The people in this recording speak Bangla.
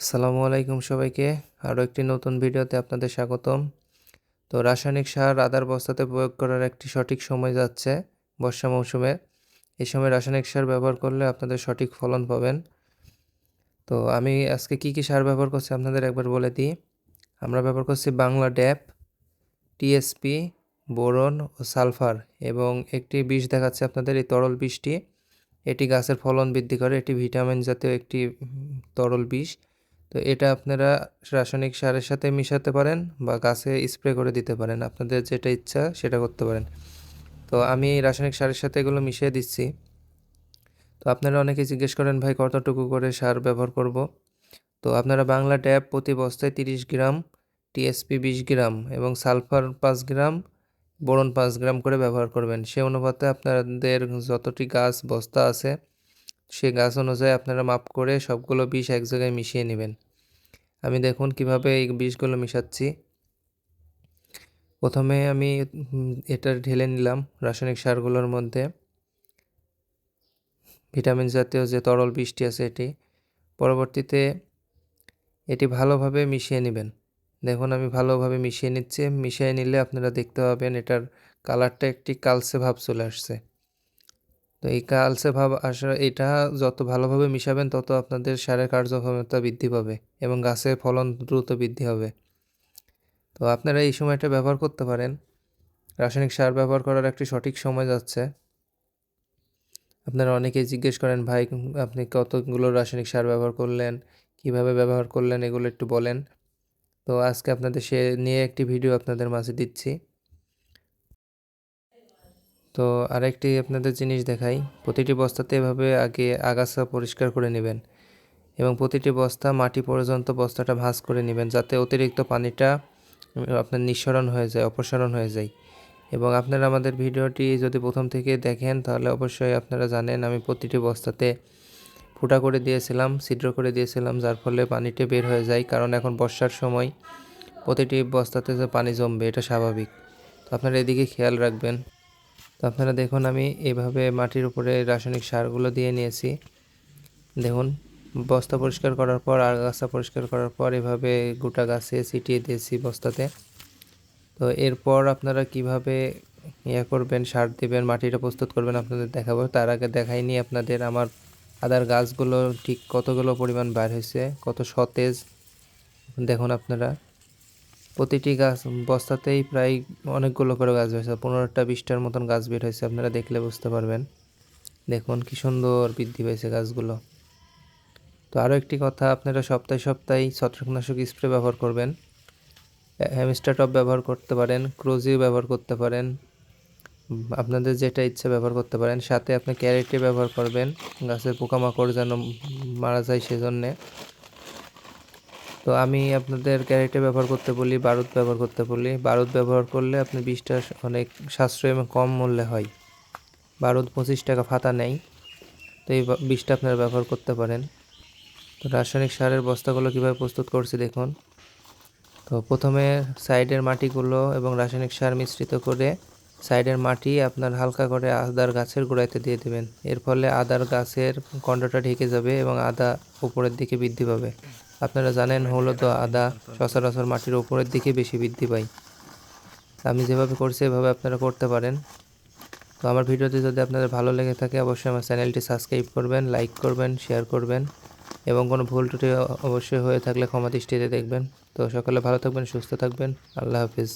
আসসালামু আলাইকুম সবাইকে। আরও একটি নতুন ভিডিওতে আপনাদের স্বাগতম। তো রাসায়নিক সার আদার বস্তাতে প্রয়োগ করার একটি সঠিক সময় যাচ্ছে বর্ষা মৌসুমে। এই সময় রাসায়নিক সার ব্যবহার করলে আপনাদের সঠিক ফলন পাবেন। তো আমি আজকে কি কি সার ব্যবহার করছি আপনাদের একবার বলে দিই। আমরা ব্যবহার করছি বাংলা ড্যাপ টিএসপি বোরন ও সালফার এবং একটি বিষ দেখাচ্ছে আপনাদের এই তরল বিষটি। এটি গাছের ফলন বৃদ্ধি করে, এটি ভিটামিন জাতীয় একটি তরল বিষ। তো এটা আপনারা রাসায়নিক সারের সাথে মিশাতে পারেন বা গাছে স্প্রে করে দিতে পারেন। আপনাদের যেটা ইচ্ছা সেটা করতে পারেন। তো আমি রাসায়নিক সারের সাথে এগুলো মিশিয়ে দিচ্ছি। তো আপনারা অনেকে জিজ্ঞেস করেন, ভাই, কতটুকু করে সার ব্যবহার করব? তো আপনারা বাংলা ট্যাপ প্রতি বস্তায় তিরিশ গ্রাম, টিএসপি বিশ গ্রাম এবং সালফার পাঁচ গ্রাম, বোরন পাঁচ গ্রাম করে ব্যবহার করবেন। সে অনুপাতে আপনাদের যতটি গাছ, বস্তা আছে, সে গাছ অনুযায়ী আপনারা মাপ করে সবগুলো বিষ এক জায়গায় মিশিয়ে নেবেন। আমি দেখুন কীভাবে এই বিষগুলো মিশাচ্ছি। প্রথমে আমি এটা ঢেলে নিলাম রাসায়নিক সারগুলোর মধ্যে। ভিটামিন জাতীয় যে তরল বিষটি আছে এটি, পরবর্তীতে এটি ভালোভাবে মিশিয়ে নেবেন। দেখুন আমি ভালোভাবে মিশিয়ে নিচ্ছি, মিশিয়ে নিলে আপনারা দেখতে পাবেন এটার কালারটা একটি কালচে ভাব চলে আসছে। তো এই কালসে ভাব আসা এটা যত ভালোভাবে মিশাবেন, তত আপনাদের সারের কার্যক্ষমতা বৃদ্ধি পাবে এবং গাছের ফলন দ্রুত বৃদ্ধি হবে। তো আপনারা এই সময়টা ব্যবহার করতে পারেন। রাসায়নিক সার ব্যবহার করার একটি সঠিক সময় যাচ্ছে। আপনারা অনেকেই জিজ্ঞেস করেন, ভাই, আপনি কতগুলো রাসায়নিক সার ব্যবহার করলেন? কীভাবে ব্যবহার করলেন? এগুলো একটু বলেন। তো আজকে আপনাদের সে নিয়ে একটি ভিডিও আপনাদের মাঝে দিচ্ছি। তো আরেকটি আপনাদের জিনিস দেখাই। প্রতিটি বস্তাতে এভাবে আগে আগাছা পরিষ্কার করে নেবেন এবং প্রতিটি বস্তা মাটি পর্যন্ত বস্তাটা ভাঁজ করে নেবেন যাতে অতিরিক্ত পানিটা আপনার নিঃসরণ হয়ে যায়, অপসারণ হয়ে যায়। এবং আপনারা আমাদের ভিডিওটি যদি প্রথম থেকে দেখেন, তাহলে অবশ্যই আপনারা জানেন আমি প্রতিটি বস্তাতে ফুটা করে দিয়েছিলাম, ছিদ্র করে দিয়েছিলাম, যার ফলে পানিটা বের হয়ে যায়। কারণ এখন বর্ষার সময় প্রতিটি বস্তাতে যে পানি জমবে, এটা স্বাভাবিক। তো আপনারা এদিকে খেয়াল রাখবেন। তো আপনারা দেখুন, আমি এভাবে মাটির উপরে রাসায়নিক সারগুলো দিয়ে নিয়েছি। দেখুন, বস্তা পরিষ্কার করার পর আগাছা পরিষ্কার করার পর এভাবে গোটা গাছে ছিটিয়ে দিয়েছি বস্তাতে। তো এরপর আপনারা কীভাবে ইয়ে করবেন, সার দেবেন, মাটিটা প্রস্তুত করবেন আপনাদের দেখাবো। তার আগে দেখাইনি আপনাদের আমার আদার গাছগুলো ঠিক কতগুলো পরিমাণ বার হয়েছে, কত সতেজ। দেখুন আপনারা। প্রতিটি গাছ, বস্তাতেই প্রায় অনেকগুলো করে গাছ হয়েছে পনেরোটা, বিশটার মতন গাছ বের হয়েছে, আপনারা দেখলে বুঝতে পারবেন। দেখুন কি সুন্দর বৃদ্ধি পেয়েছে গাছগুলো। তো আরও একটি কথা, আপনারা সপ্তাহে সপ্তাহে ছত্রাকনাশক স্প্রে ব্যবহার করবেন। হ্যামস্টার টপ ব্যবহার করতে পারেন, ক্রোজিও ব্যবহার করতে পারেন, আপনাদের যেটা ইচ্ছে ব্যবহার করতে পারেন। সাথে আপনি ক্যারেটে ব্যবহার করবেন, গাছের পোকামাকড় যেন মারা যায় সেজন্যে। তো আমি আপনাদের ক্যারেটে ব্যবহার করতে বলি, বারুদ ব্যবহার করতে বলি। বারুদ ব্যবহার করলে আপনি বিষটা অনেক সাশ্রয় এবং কম মূল্যে হয়। বারুদ পঁচিশ টাকা ফাতা নেই, তো এই বিষটা আপনারা ব্যবহার করতে পারেন। তো রাসায়নিক সারের বস্তাগুলো কীভাবে প্রস্তুত করছি দেখুন। তো প্রথমে সাইডের মাটিগুলো এবং রাসায়নিক সার মিশ্রিত করে সাইডের মাটি আপনার হালকা করে আদার গাছের গোড়াইতে দিয়ে দেবেন। এর ফলে আদার গাছের কন্ডটা ঢেকে যাবে এবং আদা উপরের দিকে বৃদ্ধি পাবে। আপনারা জানেন হলুদ আদা সচরাচর মাটির উপরের দিকে বেশি বৃদ্ধি পায়। আমি যেভাবে করছি, এভাবে আপনারা করতে পারেন। তো আমার ভিডিওটি যদি আপনাদের ভালো লেগে থাকে, অবশ্যই আমার চ্যানেলটি সাবস্ক্রাইব করবেন, লাইক করবেন, শেয়ার করবেন এবং কোনো ভুল ত্রুটি অবশ্যই হয়ে থাকলে ক্ষমা দৃষ্টিতে দেখবেন। তো সকলে ভালো থাকবেন, সুস্থ থাকবেন। আল্লাহ হাফিজ।